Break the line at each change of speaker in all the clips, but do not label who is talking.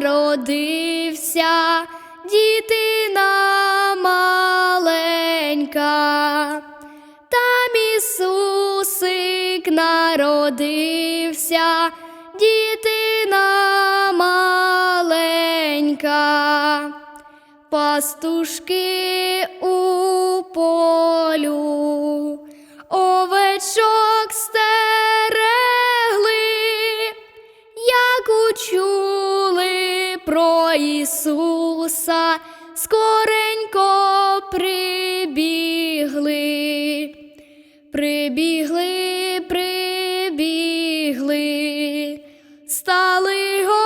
народився, дітина маленька. Там Ісусик народився, дітина маленька, пастушки у полю, овечок стерегли, як учули про Ісуса, скоренько прибігли. Прибігли, прибігли, стали його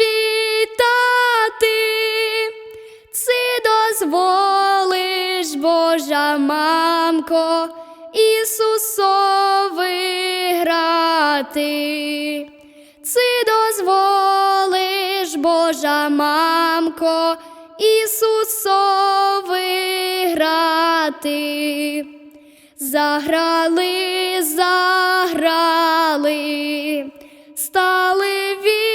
вітати, Си дозволиш, Божа мамко, Ісусови грати. Си дозволиш, Божа мамко, Ісусови грати. Заграли, заграли, стали відходити,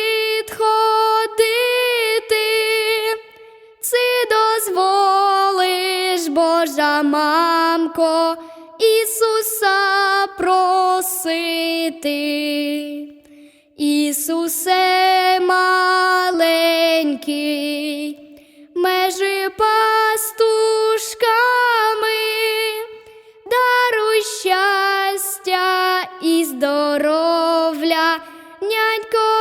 Си дозволиш, Божа мамко, Ісуса просити. Ісусе маленький, межи пастушками, даруй щастя і здоров'я нянькові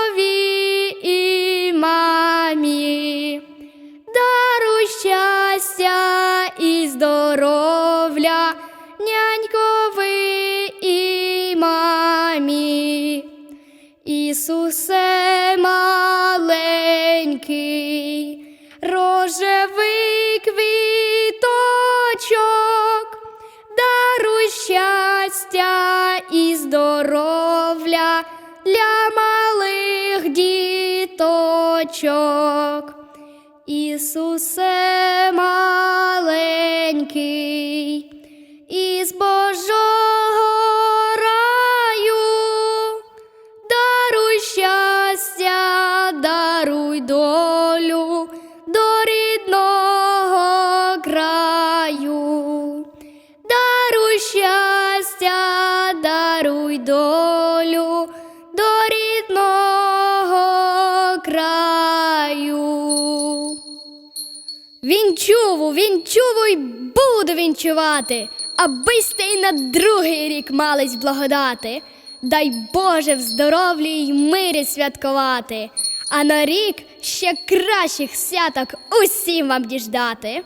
діточок. Ісусе маленький, із Божого раю, даруй щастя, даруй долю до рідного краю, даруй щастя, даруй долю Вінчуву, вінчуву й буду вінчувати, аби сте й на другий рік мались благодати. Дай Боже в здоров'ї й мирі святкувати, а на рік ще кращих святок усім вам діждати.